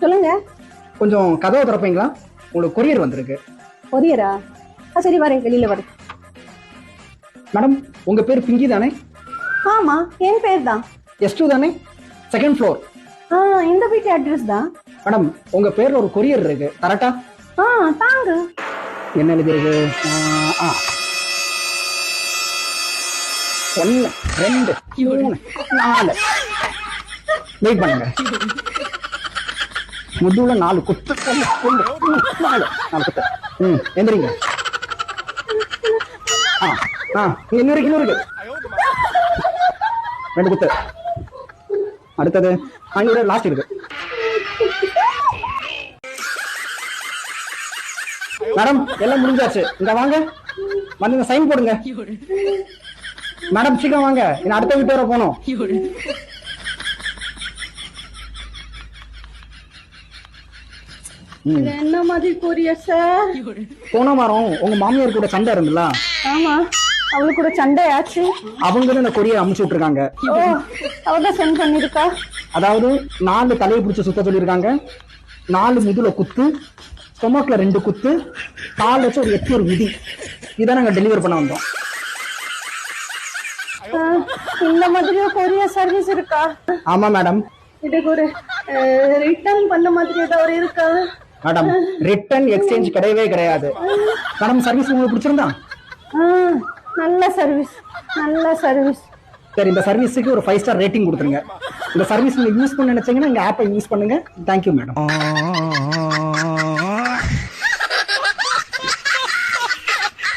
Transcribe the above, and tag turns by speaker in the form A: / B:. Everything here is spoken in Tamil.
A: சொல்லுங்க.
B: கொஞ்சம் கதவை திறப்பீங்களா? உங்களுக்கு கொரியர் வந்திருக்கு.
A: கொரியரா? ஆ சரி வரேன். வெளியில வரேன்.
B: மேடம் உங்க பேர் பிங்கி தானே?
A: ஆமா என் பேர் தான்.
B: எஸ் டூ தானே? Second floor.
A: ஆ இந்த வீட்டு அட்ரஸ் தான்.
B: மேடம் உங்க பேர்ல ஒரு கொரியர் இருக்கு. கரெக்டா?
A: ஆ தாங்க.
B: என்ன எழுதிருக்கு ஆ, ஆ. ஒன்னு ரெண்டு மூணு நாலு. வெயிட் பண்ணுங்க. முதுகுல நாலு குத்து. நாலு எந்திரிங்க. இன்னொரு இன்னொரு ரெண்டு குத்து. அடுத்தது அங்க லாஸ்ட் இருக்கு. மேடம் எல்லாம் முடிஞ்சாச்சு. இங்க வாங்க. வந்து சைன் போடுங்க. மேடம் சீக்கிரம் வாங்க. இன்னும் அடுத்த வீட்டு வர போனோம்
A: என்ன மாதிரி கொரியர் சார்?
B: போன வாரம் உங்க மாமியார் கூட சண்டை இருந்துல
A: ஆமா. அவளுக்கு கூட சண்டை ஆச்சு
B: அவங்க தான் இந்த கொரியர் அமுச்சு விட்டுருக்காங்க.
A: அவதான் சென்ட் பண்ணிருக்கா
B: அதாவது நாலு தலையை பிடிச்சு சுத்த சொல்லியிருக்காங்க. நாலு முதுல குத்து ஸ்டொமக்ல ரெண்டு குத்து கால் வச்சு ஒரு எட்டு ஒரு விதி. இதான் நாங்க டெலிவர் பண்ண வந்தோம்.
A: இந்த மாதிரியும் கொரியர் சர்வீஸ் இருக்கா?
B: ஆமா மேடம்
A: இதுக்கு ஒரு ரிட்டர்ன் பண்ண மாதிரி ஏதாவது இருக்கா?
B: மேடம் ரிட்டர்ன் எக்ஸ்சேஞ்ச் கிடையவே கிடையாது. மேடம் சர்வீஸ் உங்களுக்கு பிடிச்சிருந்தா?
A: நல்ல சர்வீஸ் நல்ல சர்வீஸ்
B: சரி இந்த சர்வீஸுக்கு ஒரு ஃபைவ் ஸ்டார் ரேட்டிங் கொடுத்துருங்க. இந்த சர்வீஸ் நீங்க யூஸ் பண்ண நினைச்சீங்கன்னா இந்த ஆப்பை யூஸ் பண்ணுங்க. Thank you madam